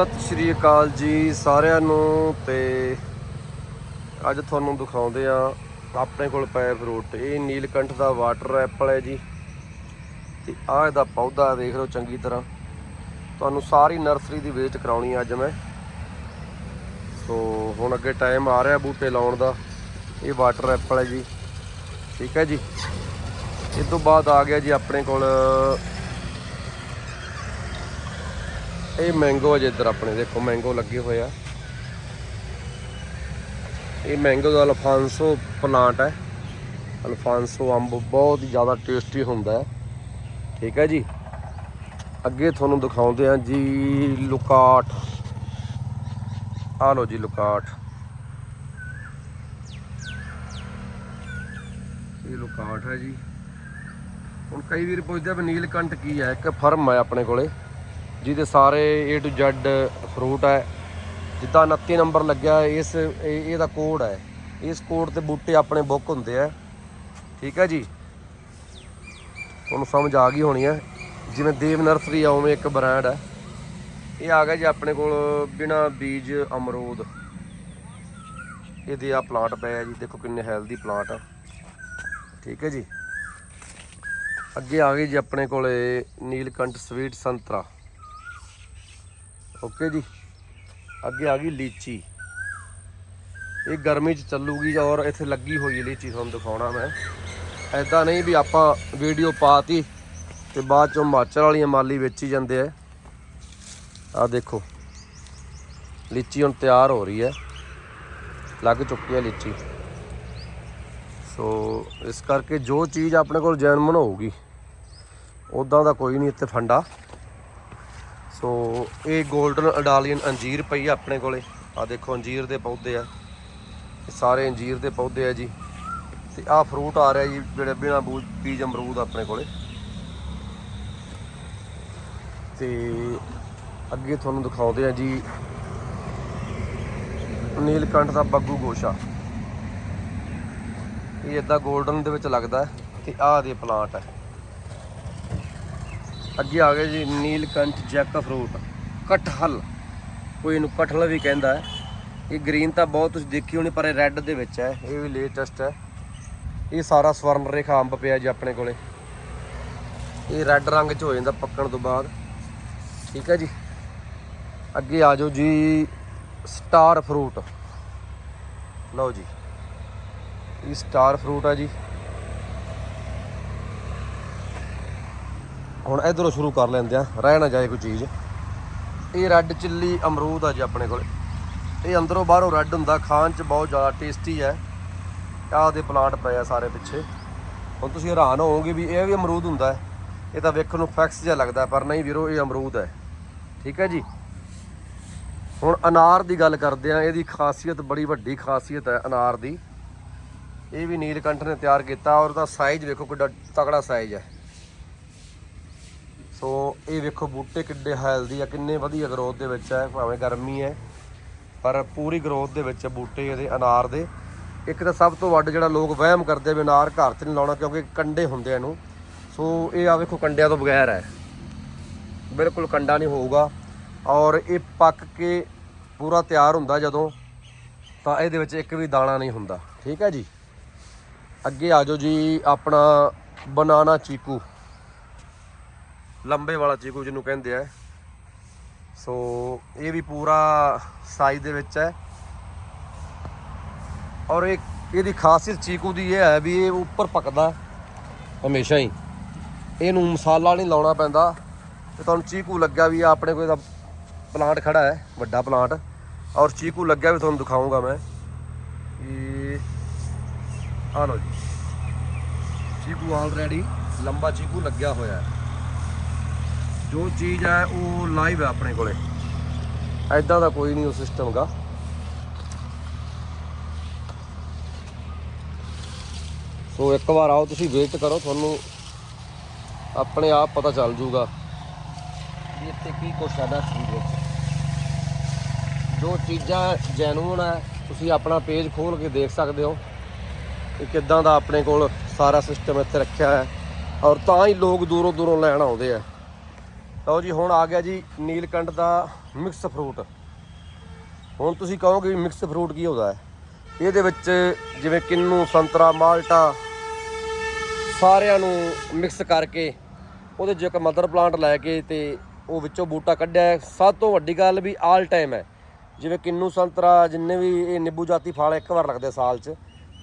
ਸਤਿ ਸ਼੍ਰੀ ਅਕਾਲ ਜੀ ਸਾਰਿਆਂ ਨੂੰ ਤੇ ਅੱਜ ਤੁਹਾਨੂੰ ਦਿਖਾਉਂਦੇ ਆ ਆਪਣੇ ਕੋਲ ਪਏ ਫਰੂਟ। ਇਹ ਨੀਲਕੰਠ ਦਾ ਵਾਟਰ ਐਪਲ ਹੈ ਜੀ। ਤੇ ਆਹ ਇਹਦਾ ਪੌਦਾ ਦੇਖ ਲਓ ਚੰਗੀ ਤਰ੍ਹਾਂ। ਤੁਹਾਨੂੰ ਸਾਰੀ ਨਰਸਰੀ ਦੀ ਵਿਜ਼ਿਟ ਕਰਾਉਣੀ ਅੱਜ ਮੈਂ। ਸੋ ਹੁਣ ਅੱਗੇ ਟਾਈਮ ਆ ਰਿਹਾ ਬੂਟੇ ਲਾਉਣ ਦਾ। ਇਹ ਵਾਟਰ ਐਪਲ ਹੈ ਜੀ। ਠੀਕ ਹੈ ਜੀ। ਇਸ ਤੋਂ ਬਾਅਦ ਆ ਗਿਆ ਜੀ ਆਪਣੇ ਕੋਲ ਇਹ ਮੈਂਗੋ ਅਜੇ ਇੱਧਰ ਆਪਣੇ, ਦੇਖੋ ਮੈਂਗੋ ਲੱਗੇ ਹੋਏ ਆ। ਇਹ ਮੈਂਗੋ ਦਾ ਅਲਫਾਂਸੋ ਪਲਾਂਟ ਹੈ ਅਲਫਾਂਸੋ ਅੰਬ ਬਹੁਤ ਜ਼ਿਆਦਾ ਟੇਸਟੀ ਹੁੰਦਾ ਹੈ। ਠੀਕ ਹੈ ਜੀ। ਅੱਗੇ ਤੁਹਾਨੂੰ ਦਿਖਾਉਂਦੇ ਆ ਜੀ ਲੁਕਾਟ। ਆ ਲਓ ਜੀ ਲੁਕਾਟ। ਇਹ ਲੁਕਾਟ ਹੈ ਜੀ। ਹੁਣ ਕਈ ਵੀਰ ਪੁੱਛਦੇ ਆ ਵੀ ਨੀਲਕੰਠ ਕੀ ਹੈ? ਇੱਕ ਫਰਮ ਹੈ ਆਪਣੇ ਕੋਲੇ। ਜਿਹਦੇ ਸਾਰੇ A to Z ਫਰੂਟ ਹੈ। ਜਿੱਦਾਂ 29 ਨੰਬਰ ਲੱਗਿਆ ਇਸ ਇਹ- ਇਹਦਾ ਕੋਡ ਹੈ। ਇਸ ਕੋਡ ਤੇ ਬੂਟੇ ਆਪਣੇ ਬੁੱਕ ਹੁੰਦੇ ਆ। ਠੀਕ ਹੈ ਜੀ? ਤੁਹਾਨੂੰ ਸਮਝ ਆ ਗਈ ਹੋਣੀ ਹੈ ਜਿਵੇਂ ਦੇਵ ਨਰਸਰੀ ਆ, ਉਵੇਂ ਇੱਕ ਬ੍ਰਾਂਡ ਹੈ। ਇਹ ਆ ਗਿਆ ਜੀ ਆਪਣੇ ਕੋਲ ਬਿਨਾ ਬੀਜ, ਅਮਰੂਦ। ਇਹਦੇ ਆ ਪਲਾਂਟ ਪਏ ਜੀ। ਦੇਖੋ ਕਿੰਨੇ ਹੈਲਦੀ ਪਲਾਂਟ ਆ। ਠੀਕ ਹੈ ਜੀ? ਅੱਗੇ ਆ ਗਏ ਜੀ ਆਪਣੇ ਕੋਲੇ, ਨੀਲਕੰਠ ਸਵੀਟ ਸੰਤਰਾ। ਓਕੇ ਜੀ। ਅੱਗੇ ਆ ਗਈ ਲੀਚੀ। ਇਹ ਗਰਮੀ ਚ ਚੱਲੂਗੀ ਔਰ ਇੱਥੇ ਲੱਗੀ ਹੋਈ ਲੀਚੀ ਤੁਹਾਨੂੰ ਦਿਖਾਉਣਾ ਮੈਂ। ਐਦਾਂ ਨਹੀਂ ਵੀ ਆਪਾਂ ਵੀਡੀਓ ਪਾਤੀ ਤੇ ਬਾਅਦ ਚੋਂ ਹਿਮਾਚਲ ਵਾਲੀਆਂ ਮਾਲੀ ਵੇਚੀ ਜਾਂਦੇ ਆ। ਆ ਦੇਖੋ। ਲੀਚੀ ਹੁਣ ਤਿਆਰ ਹੋ ਰਹੀ ਹੈ। ਲੱਗ ਚੁੱਕੀ ਹੈ ਲੀਚੀ। ਸੋ ਇਸ ਕਰਕੇ ਜੋ ਚੀਜ਼ ਆਪਣੇ ਕੋਲ ਜੈਨੂਨ ਹੋਊਗੀ ਉਦਾਂ ਦਾ ਕੋਈ ਨਹੀਂ ਇੱਥੇ ਫੰਡਾ। ਸੋ ਇਹ 골ਡਨ ਅਡਾਲੀਅਨ ਅੰਜੀਰ ਪਈ ਆ ਆਪਣੇ ਕੋਲੇ। ਆ ਦੇਖੋ ਅੰਜੀਰ ਦੇ ਪੌਦੇ ਆ। ਸਾਰੇ ਅੰਜੀਰ ਦੇ ਪੌਦੇ ਆ ਜੀ। ਤੇ ਆਹ ਫਰੂਟ ਆ ਰਿਹਾ ਜੀ, ਜਿਹੜੇ ਬਿਨਾ ਬੀਜ ਅਮਰੂਦ ਆਪਣੇ ਕੋਲੇ। ਤੇ ਅੱਗੇ ਤੁਹਾਨੂੰ ਦਿਖਾਉਂਦੇ ਆ ਜੀ। ਨੀਲਕੰਠ ਦਾ ਬੱਗੂ ਗੋਸ਼ਾ। ਇਹ ਇਦਾਂ 골ਡਨ ਦੇ ਵਿੱਚ ਲੱਗਦਾ ਹੈ। ਤੇ ਆਹ ਦੇ ਪਲਾਂਟ ਹੈ ਅੱਗੇ ਆ ਗਏ ਜੀ, ਨੀਲਕੰਠ ਜੈਕ ਫਰੂਟ ਕਟਹਲ ਕੋਈ ਇਹਨੂੰ ਕਟਹਲ ਵੀ ਕਹਿੰਦਾ ਹੈ। ਇਹ ਗ੍ਰੀਨ ਤਾਂ ਬਹੁਤ ਤੁਸੀਂ ਦੇਖੀ ਹੋਣੀ, ਪਰ ਇਹ ਰੈੱਡ ਦੇ ਵਿੱਚ ਹੈ। ਇਹ ਵੀ ਲੇਟੈਸਟ ਹੈ। ਇਹ ਸਾਰਾ ਸਵਰਨ ਰੇਖਾ ਅੰਬ ਪਿਆ ਜੀ ਆਪਣੇ ਕੋਲੇ। ਇਹ ਰੈੱਡ ਰੰਗ ਚ ਹੋ ਜਾਂਦਾ ਪੱਕਣ ਤੋਂ ਬਾਅਦ। ਠੀਕ ਹੈ ਜੀ। ਅੱਗੇ ਆ ਜਾਓ ਜੀ ਸਟਾਰ ਫਰੂਟ ਲਓ ਜੀ। ਇਹ ਸਟਾਰ ਫਰੂਟ ਆ ਜੀ। ਹੁਣ ਇਧਰੋਂ ਸ਼ੁਰੂ ਕਰ ਲੈਂਦੇ ਆ, ਰਹਿ ਨਾ ਜਾਏ ਕੋਈ ਚੀਜ਼। ਇਹ ਰੈੱਡ ਚਿੱਲੀ ਅਮਰੂਦ ਆ ਜੀ ਆਪਣੇ ਕੋਲ। ਇਹ ਅੰਦਰੋਂ ਬਾਹਰੋਂ ਰੈੱਡ ਹੁੰਦਾ, ਖਾਣ ਚ ਬਹੁਤ ਜ਼ਿਆਦਾ ਟੇਸਟੀ ਹੈ। ਆਹ ਦੇ ਪਲਾਂਟ ਪਏ ਆ ਸਾਰੇ ਪਿੱਛੇ। ਹੁਣ ਤੁਸੀਂ ਹੈਰਾਨ ਹੋਵੋਗੇ ਵੀ ਇਹ ਵੀ ਅਮਰੂਦ ਹੁੰਦਾ ਹੈ। ਇਹ ਤਾਂ ਵੇਖਣ ਨੂੰ ਫੈਕਸ ਜਿਹਾ ਲੱਗਦਾ, ਪਰ ਨਹੀਂ ਵੀਰੋ, ਇਹ ਅਮਰੂਦ ਹੈ। ਠੀਕ ਹੈ ਜੀ? ਹੁਣ ਅਨਾਰ ਦੀ ਗੱਲ ਕਰਦੇ ਆ, ਇਹਦੀ ਖਾਸੀਅਤ ਬੜੀ ਵੱਡੀ ਖਾਸੀਅਤ ਹੈ ਅਨਾਰ ਦੀ। ਇਹ ਵੀ ਨੀਲਕੰਠ ਨੇ ਤਿਆਰ ਕੀਤਾ, ਔਰ ਉਹਦਾ ਸਾਈਜ਼ ਵੇਖੋ ਕਿੱਡਾ ਤਕੜਾ ਸਾਈਜ਼ ਹੈ। ਸੋ ਇਹ ਵੇਖੋ ਬੂਟੇ ਕਿੱਡੇ ਹੈਲਦੀ ਆ, ਕਿੰਨੇ ਵਧੀਆ ਗਰੋਥ ਦੇ ਵਿੱਚ ਹੈ ਭਾਵੇਂ ਗਰਮੀ ਹੈ, ਪਰ ਪੂਰੀ ਗਰੋਥ ਦੇ ਵਿੱਚ ਬੂਟੇ ਇਹਦੇ ਅਨਾਰ ਦੇ। ਇੱਕ ਤਾਂ ਸਭ ਤੋਂ ਵੱਡ ਜਿਹੜਾ ਲੋਕ ਵਹਿਮ ਕਰਦੇ ਵੀ ਅਨਾਰ ਘਰ 'ਚ ਨਹੀਂ ਲਾਉਣਾ ਕਿਉਂਕਿ ਕੰਡੇ ਹੁੰਦੇ ਇਹਨੂੰ। ਸੋ ਇਹ ਆ ਵੇਖੋ ਕੰਡਿਆਂ ਤੋਂ ਬਗੈਰ ਹੈ। ਬਿਲਕੁਲ ਕੰਡਾ ਨਹੀਂ ਹੋਊਗਾ। ਔਰ ਇਹ ਪੱਕ ਕੇ ਪੂਰਾ ਤਿਆਰ ਹੁੰਦਾ ਜਦੋਂ, ਤਾਂ ਇਹਦੇ ਵਿੱਚ ਇੱਕ ਵੀ ਦਾਣਾ ਨਹੀਂ ਹੁੰਦਾ। ਠੀਕ ਹੈ ਜੀ? ਅੱਗੇ ਆ ਜਾਓ ਜੀ ਆਪਣਾ ਬਨਾਨਾ ਚੀਕੂ। ਲੰਬੇ ਵਾਲਾ ਚੀਕੂ ਜਿਹਨੂੰ ਕਹਿੰਦੇ ਆ। ਸੋ ਇਹ ਵੀ ਪੂਰਾ ਸਾਈਜ਼ ਦੇ ਵਿੱਚ ਹੈ। ਔਰ ਇਹ, ਇਹਦੀ ਖਾਸੀਅਤ ਚੀਕੂ ਦੀ ਇਹ ਹੈ ਵੀ ਇਹ ਉੱਪਰ ਪੱਕਦਾ ਹਮੇਸ਼ਾ ਹੀ। ਇਹਨੂੰ ਮਸਾਲਾ ਨਹੀਂ ਲਾਉਣਾ ਪੈਂਦਾ। ਤੇ ਤੁਹਾਨੂੰ ਚੀਕੂ ਲੱਗਿਆ ਵੀ ਆਪਣੇ ਕੋਲ ਦਾ ਪਲਾਂਟ ਖੜਾ ਹੈ, ਵੱਡਾ ਪਲਾਂਟ ਔਰ ਚੀਕੂ ਲੱਗਿਆ ਵੀ ਤੁਹਾਨੂੰ ਦਿਖਾਉਂਗਾ ਮੈਂ। ਇਹ ਆ ਲਓ ਜੀ। ਚੀਕੂ ਆਲਰੇਡੀ ਲੰਬਾ ਚੀਕੂ ਲੱਗਿਆ ਹੋਇਆ ਹੈ। ਜੋ ਚੀਜ਼ ਹੈ ਉਹ ਲਾਈਵ ਹੈ ਆਪਣੇ ਕੋਲੇ। ਐਦਾਂ ਦਾ ਕੋਈ ਨਹੀਂ ਉਹ ਸਿਸਟਮ ਸਿਸਟਮਗਾ ਸੋ ਇੱਕ ਵਾਰ ਆਓ, ਤੁਸੀਂ ਵੇਟ ਕਰੋ, ਤੁਹਾਨੂੰ ਆਪਣੇ ਆਪ ਪਤਾ ਚੱਲ ਜੂਗਾ ਇੱਥੇ ਕੀ ਕੁਛ ਹੈ ਨਾ ਚੀਜ਼ ਵਿੱਚ ਜੋ ਚੀਜ਼ਾਂ ਜੈਨੂਨ ਹੈ, ਤੁਸੀਂ ਆਪਣਾ ਪੇਜ ਖੋਲ ਕੇ ਦੇਖ ਸਕਦੇ ਹੋ ਕਿ ਕਿੱਦਾਂ ਦਾ ਆਪਣੇ ਕੋਲ ਸਾਰਾ ਸਿਸਟਮ ਇੱਥੇ ਰੱਖਿਆ ਹੈ। ਔਰ ਤਾਂ ਹੀ ਲੋਕ ਦੂਰੋਂ ਦੂਰੋਂ ਲੈਣ ਆਉਂਦੇ ਆ। ਲਓ ਜੀ, ਹੁਣ ਆ ਗਿਆ ਜੀ ਨੀਲਕੰਠ ਦਾ ਮਿਕਸ ਫਰੂਟ ਹੁਣ ਤੁਸੀਂ ਕਹੋਗੇ ਵੀ ਮਿਕਸ ਫਰੂਟ ਕੀ ਹੁੰਦਾ ਹੈ? ਇਹਦੇ ਵਿੱਚ ਜਿਵੇਂ ਕਿੰਨੂ, ਸੰਤਰਾ, ਮਾਲਟਾ ਸਾਰਿਆਂ ਨੂੰ ਮਿਕਸ ਕਰਕੇ ਉਹਦੇ 'ਚ ਇੱਕ ਮਦਰ ਪਲਾਂਟ ਲੈ ਕੇ ਤੇ ਉਹ ਵਿੱਚੋਂ ਬੂਟਾ ਕੱਢਿਆ ਸਭ ਤੋਂ ਵੱਡੀ ਗੱਲ ਵੀ ਆਲ ਟਾਈਮ ਹੈ। ਜਿਵੇਂ ਕਿੰਨੂ, ਸੰਤਰਾ, ਜਿੰਨੇ ਵੀ ਇਹ ਨਿੰਬੂ ਜਾਤੀ ਫਲ ਇੱਕ ਵਾਰ ਲੱਗਦੇ ਸਾਲ 'ਚ,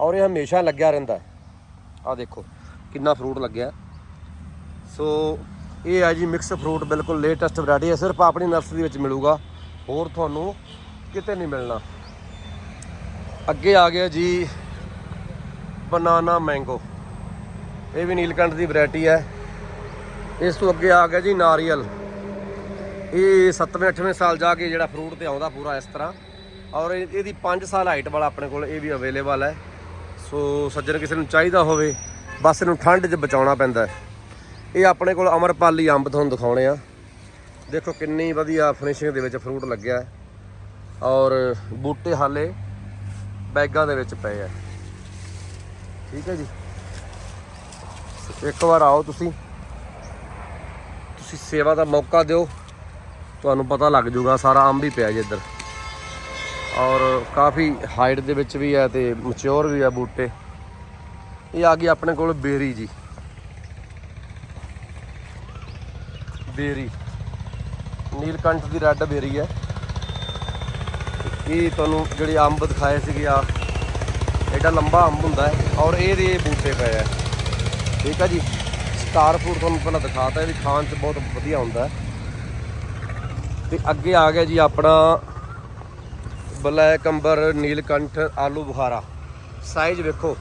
ਔਰ ਇਹ ਹਮੇਸ਼ਾ ਲੱਗਿਆ ਰਹਿੰਦਾ ਆ ਦੇਖੋ, ਕਿੰਨਾ ਫਰੂਟ ਲੱਗਿਆ। ਸੋ ਇਹ ਹੈ ਜੀ ਮਿਕਸ ਫਰੂਟ ਬਿਲਕੁਲ ਲੇਟੈਸਟ ਵੈਰਾਈਟੀ ਹੈ। ਸਿਰਫ ਆਪਣੀ ਨਰਸਰੀ ਵਿੱਚ ਮਿਲੂਗਾ। ਹੋਰ ਤੁਹਾਨੂੰ ਕਿਤੇ ਨਹੀਂ ਮਿਲਣਾ। ਅੱਗੇ ਆ ਗਿਆ ਜੀ ਬਨਾਨਾ ਮੈਂਗੋ ਇਹ ਵੀ ਨੀਲਕੰਠ ਦੀ ਵੈਰਾਈਟੀ ਹੈ। ਇਸ ਤੋਂ ਅੱਗੇ ਆ ਗਿਆ ਜੀ ਨਾਰੀਅਲ। ਇਹ 7ਵੇਂ 8ਵੇਂ ਸਾਲ ਜਾ ਕੇ ਜਿਹੜਾ ਫਰੂਟ ਤੇ ਆਉਂਦਾ ਪੂਰਾ ਇਸ ਤਰ੍ਹਾਂ। ਔਰ ਇਹ- ਇਹਦੀ 5 ਸਾਲ ਹਾਈਟ ਵਾਲਾ ਆਪਣੇ ਕੋਲ ਇਹ ਵੀ ਅਵੇਲੇਬਲ ਹੈ। ਸੋ ਸੱਜਣ ਕਿਸੇ ਨੂੰ ਚਾਹੀਦਾ ਹੋਵੇ, ਬਸ ਇਹਨੂੰ ਠੰਡ 'ਚ ਬਚਾਉਣਾ ਪੈਂਦਾ ਹੈ। ਇਹ ਆਪਣੇ ਕੋਲ ਅਮਰਪਾਲੀ ਅੰਬ ਤੁਹਾਨੂੰ ਦਿਖਾਉਣੇ ਆ। ਦੇਖੋ ਕਿੰਨੀ ਵਧੀਆ ਫਿਨਿਸ਼ਿੰਗ ਦੇ ਵਿੱਚ ਫਰੂਟ ਲੱਗਿਆ। ਔਰ ਬੂਟੇ ਹਾਲੇ ਬੈਗਾਂ ਦੇ ਵਿੱਚ ਪਏ ਆ। ਠੀਕ ਹੈ ਜੀ। ਇੱਕ ਵਾਰ ਆਓ ਤੁਸੀਂ। ਤੁਸੀਂ ਸੇਵਾ ਦਾ ਮੌਕਾ ਦਿਓ। ਤੁਹਾਨੂੰ ਪਤਾ ਲੱਗ ਜਾਊਗਾ, ਸਾਰਾ ਅੰਬ ਹੀ ਪਿਆ ਜੀ ਇੱਧਰ। ਔਰ ਕਾਫੀ ਹਾਈਟ ਦੇ ਵਿੱਚ ਵੀ ਹੈ ਤੇ ਮੈਚੁਰ ਵੀ ਹੈ ਬੂਟੇ। ਇਹ ਆ ਗਈ ਆਪਣੇ ਕੋਲ ਬੇਰੀ ਜੀ। ਬੇਰੀ। ਨੀਲਕੰਠ ਦੀ ਰੈੱਡ ਬੇਰੀ ਹੈ। ਇਹ ਤੁਹਾਨੂੰ ਜਿਹੜੇ ਅੰਬ ਦਿਖਾਏ ਸੀਗੇ ਆ, ਐਡਾ ਲੰਬਾ ਅੰਬ ਹੁੰਦਾ ਹੈ ਔਰ ਇਹਦੇ ਬੂਟੇ ਪਏ ਆ ਠੀਕ ਆ ਜੀ? ਸਟਾਰ ਫੂਡ ਤੁਹਾਨੂੰ ਪਹਿਲਾਂ ਦਿਖਾਤਾ ਇਹ ਵੀ ਖਾਣ 'ਚ ਬਹੁਤ ਵਧੀਆ ਹੁੰਦਾ ਹੈ। ਤੇ ਅੱਗੇ ਆ ਗਿਆ ਜੀ ਆਪਣਾ ਬਲੈਕ ਅੰਬਰ, ਨੀਲਕੰਠ, ਆਲੂ ਬੁਖਾਰਾ। ਸਾਈਜ਼ ਵੇਖੋ।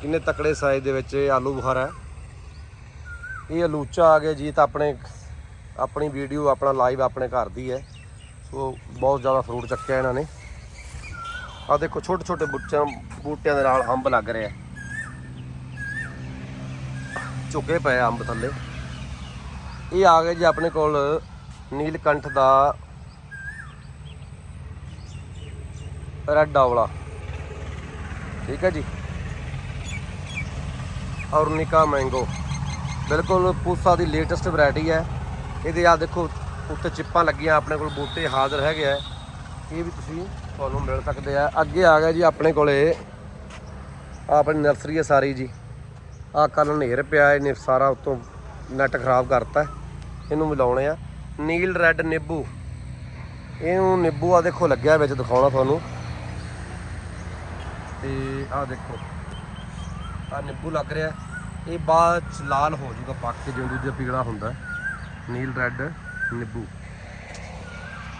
ਕਿੰਨੇ ਤਕੜੇ ਸਾਈਜ਼ ਦੇ ਵਿੱਚ ਇਹ ਆਲੂ ਬੁਖਾਰਾ ਹੈ। ਇਹ ਅਲੂਚਾ ਆ ਗਿਆ ਜੀ ਤਾਂ ਆਪਣੇ, ਆਪਣੀ ਵੀਡੀਓ ਆਪਣਾ ਲਾਈਵ ਆਪਣੇ ਘਰ ਦੀ ਹੈ। ਸੋ ਬਹੁਤ ਜ਼ਿਆਦਾ ਫਰੂਟ ਚੱਕਿਆ ਇਹਨਾਂ ਨੇ। ਆ ਦੇਖੋ ਛੋਟੇ ਛੋਟੇ ਬੂਟਿਆਂ ਬੂਟਿਆਂ ਦੇ ਨਾਲ ਅੰਬ ਲੱਗ ਰਿਹਾ ਝੁਕੇ ਪਏ ਅੰਬ ਥੱਲੇ। ਇਹ ਆ ਗਏ ਜੀ ਆਪਣੇ ਕੋਲ ਨੀਲਕੰਠ ਦਾ ਰੈੱਡ ਆਵਲਾ ਠੀਕ ਹੈ ਜੀ। ਔਰ ਨਿਕਾ ਮੈਂਗੋ ਬਿਲਕੁਲ ਪੂਸਾ ਦੀ ਲੇਟੈਸਟ ਵੈਰਾਈਟੀ ਹੈ। ਇਹਦੇ ਆ ਦੇਖੋ, ਉੱਤੇ ਚਿੱਪਾਂ ਲੱਗੀਆਂ, ਆਪਣੇ ਕੋਲ ਬੂਟੇ ਹਾਜ਼ਰ ਹੈਗੇ ਆ। ਇਹ ਵੀ ਤੁਸੀਂ ਤੁਹਾਨੂੰ ਮਿਲ ਸਕਦੇ ਆ। ਅੱਗੇ ਆ ਗਿਆ ਜੀ ਆਪਣੇ ਕੋਲੇ। ਆਹ ਆਪਣੀ ਨਰਸਰੀ ਹੈ ਸਾਰੀ ਜੀ। ਆ ਕੱਲ ਹਨੇਰ ਪਿਆ, ਇਹਨੇ ਸਾਰਾ ਉਤੋਂ ਨੈਟ ਖਰਾਬ ਕਰਤਾ। ਇਹਨੂੰ ਮਿਲਾਉਣੇ ਆ। ਨੀਲ ਰੈੱਡ ਨਿੰਬੂ। ਇਹਨੂੰ ਨਿੰਬੂ ਆ ਦੇਖੋ, ਲੱਗਿਆ ਵਿੱਚ, ਦਿਖਾਉਣਾ ਤੁਹਾਨੂੰ। ਤੇ ਆ ਦੇਖੋ ਆ ਨਿੰਬੂ ਲੱਗ ਰਿਹਾ। ਇਹ ਬਾਅਦ ਚ ਲਾਲ ਹੋ ਜਾਊਗਾ, ਪੱਕ ਕੇ ਜਿਵੇਂ ਦੂਜਾ ਪੀਲਾ ਹੁੰਦਾ, ਨੀਲ ਰੈੱਡ, ਨਿੰਬੂ।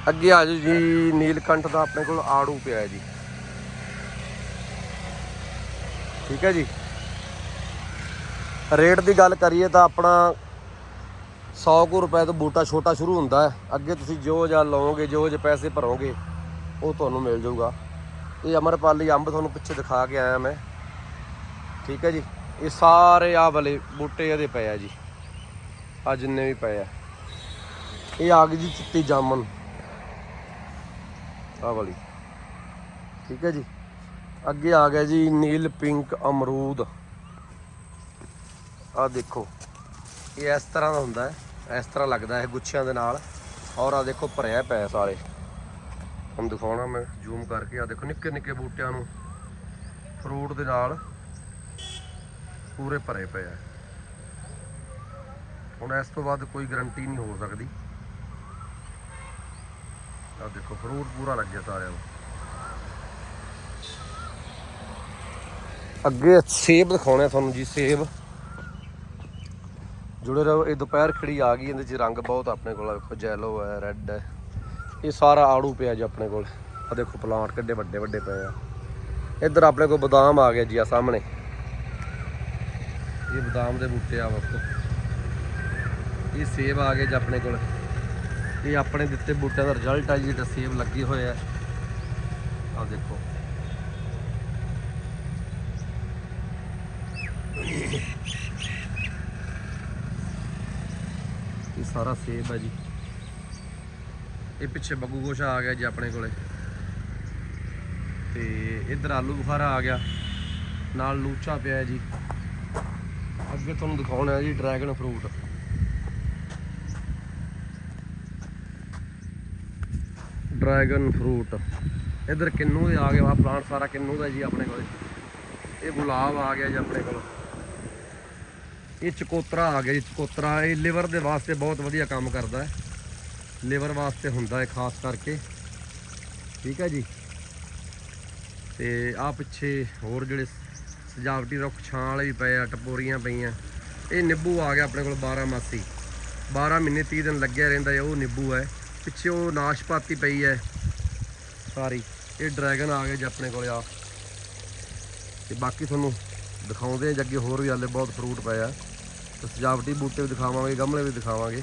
ਅੱਗੇ ਆ ਜਾਓ ਜੀ, ਨੀਲਕੰਠ ਦਾ ਆਪਣੇ ਕੋਲ ਆੜੂ ਪਿਆ ਹੈ ਜੀ। ਠੀਕ ਹੈ ਜੀ? ਰੇਟ ਦੀ ਗੱਲ ਕਰੀਏ ਤਾਂ ਆਪਣਾ 100 ਕੁ ਰੁਪਏ ਤੋਂ ਬੂਟਾ ਛੋਟਾ ਸ਼ੁਰੂ ਹੁੰਦਾ ਹੈ। ਅੱਗੇ ਤੁਸੀਂ ਜੋ ਜਾਂ ਲਓਗੇ, ਜੋ ਜੇ ਪੈਸੇ ਭਰੋਗੇ, ਉਹ ਤੁਹਾਨੂੰ ਮਿਲ ਜਾਊਗਾ। ਇਹ ਅਮਰਪਾਲੀ ਅੰਬ ਤੁਹਾਨੂੰ ਪਿੱਛੇ ਦਿਖਾ ਕੇ ਆਇਆ ਮੈਂ। ਠੀਕ ਹੈ ਜੀ? ਇਹ ਸਾਰੇ ਆ ਵਾਲੇ ਬੂਟੇ ਇਹਦੇ ਪਏ ਆ ਜੀ। ਆ ਜਿੰਨੇ ਵੀ ਪਏ ਆ। ਇਹ ਆ ਗਈ ਜੀ ਚਿੱਟੀ ਜਾਮਨ। ਆ ਵਾਲੀ। ਠੀਕ ਹੈ ਜੀ। ਅੱਗੇ ਆ ਗਿਆ ਜੀ ਨੀਲ, ਪਿੰਕ, ਅਮਰੂਦ। ਆ ਦੇਖੋ। ਇਹ ਇਸ ਤਰ੍ਹਾਂ ਦਾ ਹੁੰਦਾ ਹੈ। ਇਸ ਤਰ੍ਹਾਂ ਲੱਗਦਾ ਹੈ ਗੁੱਛਿਆਂ ਦੇ ਨਾਲ। ਔਰ ਆ ਦੇਖੋ ਭਰਿਆ ਪਿਆ ਸਾਰੇ। ਹੁਣ ਦਿਖਾਉਣਾ ਮੈਂ ਜ਼ੂਮ ਕਰਕੇ। ਆ ਦੇਖੋ ਨਿੱਕੇ ਨਿੱਕੇ ਬੂਟਿਆਂ ਨੂੰ। ਫਰੂਟ ਦੇ ਨਾਲ। ਪੂਰੇ ਭਰੇ ਪਏ ਆ। ਹੁਣ ਇਸ ਤੋਂ ਬਾਅਦ ਕੋਈ ਗਰੰਟੀ ਨਹੀਂ ਹੋ ਸਕਦੀ। ਆ ਦੇਖੋ, ਫਰੂਟ ਪੂਰਾ ਲੱਗਿਆ ਸਾਰਿਆਂ ਨੂੰ। ਅੱਗੇ ਸੇਬ ਦਿਖਾਉਣੇ ਆ ਤੁਹਾਨੂੰ ਜੀ, ਸੇਬ। ਜੁੜੇ ਰਹੋ, ਇਹ ਦੁਪਹਿਰ ਖੜੀ ਆ ਗਈ, ਇਹਦੇ ਚ ਰੰਗ ਬਹੁਤ ਆਪਣੇ ਕੋਲ। ਵੇਖੋ ਜੈਲੋ ਹੈ ਰੈੱਡ ਹੈ। ਇਹ ਸਾਰਾ ਆੜੂ ਪਿਆ ਜੀ ਆਪਣੇ ਕੋਲ। ਆ ਦੇਖੋ, ਪਲਾਂਟ ਕਿੱਡੇ ਵੱਡੇ ਵੱਡੇ ਪਏ ਆ। ਇੱਧਰ ਆਪਣੇ ਕੋਲ ਬਦਾਮ ਆ ਗਿਆ ਜੀ ਆ ਸਾਹਮਣੇ। ਇਹ ਬਦਾਮ ਦੇ ਬੂਟੇ ਆ ਵੇਖੋ। ਇਹ ਸੇਬ ਆ ਗਏ ਜੀ ਆਪਣੇ ਕੋਲ। ਇਹ ਆਪਣੇ ਦਿੱਤੇ ਬੂਟਿਆਂ ਦਾ ਰਿਜ਼ਲਟ ਆ ਜੀ, ਜਿਹੜਾ ਸੇਬ ਲੱਗੇ ਹੋਏ ਆ। ਆ ਦੇਖੋ। ਇਹ ਸਾਰਾ ਸੇਬ ਹੈ ਜੀ। ਇਹ ਪਿੱਛੇ ਬੱਗੂ ਗੋਸ਼ਾ ਆ ਗਿਆ ਜੀ ਆਪਣੇ ਕੋਲੇ। ਤੇ ਇੱਧਰ ਆਲੂ ਬੁਖਾਰਾ ਆ ਗਿਆ। ਨਾਲ ਲੂਚਾ ਪਿਆ ਜੀ। ਕੇ ਤੁਹਾਨੂੰ ਦਿਖਾਉਣਾ ਜੀ ਡਰੈਗਨ ਫਰੂਟ ਡਰੈਗਨ ਫਰੂਟ ਇਧਰ ਕਿੰਨੂ ਦੇ ਆ ਗਿਆ ਆ ਪਲਾਂਟ ਸਾਰਾ ਕਿੰਨੂ ਦਾ ਜੀ ਆਪਣੇ ਕੋਲ। ਇਹ ਗੁਲਾਬ ਆ ਗਿਆ ਜੀ ਆਪਣੇ ਕੋਲ। ਇਹ ਚਕੋਤਰਾ ਆ ਗਿਆ ਜੀ, ਚਕੋਤਰਾ। ਇਹ ਲਿਵਰ ਦੇ ਵਾਸਤੇ ਬਹੁਤ ਵਧੀਆ ਕੰਮ ਕਰਦਾ ਹੈ। ਲਿਵਰ ਵਾਸਤੇ ਹੁੰਦਾ ਹੈ ਖਾਸ ਕਰਕੇ। ਠੀਕ ਹੈ ਜੀ। ਤੇ ਆ ਪਿੱਛੇ ਹੋਰ ਜਿਹੜੇ ਸਜਾਵਟੀ ਰੁੱਖ ਛਾਂ ਵਾਲੇ ਵੀ ਪਏ ਆ, ਟਪੋਰੀਆਂ ਪਈਆਂ। ਇਹ ਨਿੰਬੂ ਆ ਗਿਆ ਆਪਣੇ ਕੋਲ 12 ਮਾਸੀ। 12 ਮਹੀਨੇ 30 ਦਿਨ ਲੱਗਿਆ ਰਹਿੰਦਾ ਹੈ ਉਹ ਨਿੰਬੂ ਹੈ। ਪਿੱਛੇ ਉਹ ਨਾਸ਼ਪਾਤੀ ਪਈ ਹੈ। ਸਾਰੀ। ਇਹ ਡਰੈਗਨ ਆ ਗਿਆ ਜੀ ਆਪਣੇ ਕੋਲ ਆ। ਤੇ ਬਾਕੀ ਤੁਹਾਨੂੰ ਦਿਖਾਉਂਦੇ ਆ ਜੀ ਹੋਰ ਵੀ ਹਾਲੇ ਬਹੁਤ ਫਰੂਟ ਪਏ ਆ। ਤੇ ਸਜਾਵਟੀ ਬੂਟੇ ਵੀ ਦਿਖਾਵਾਂਗੇ, ਗਮਲੇ ਵੀ ਦਿਖਾਵਾਂਗੇ।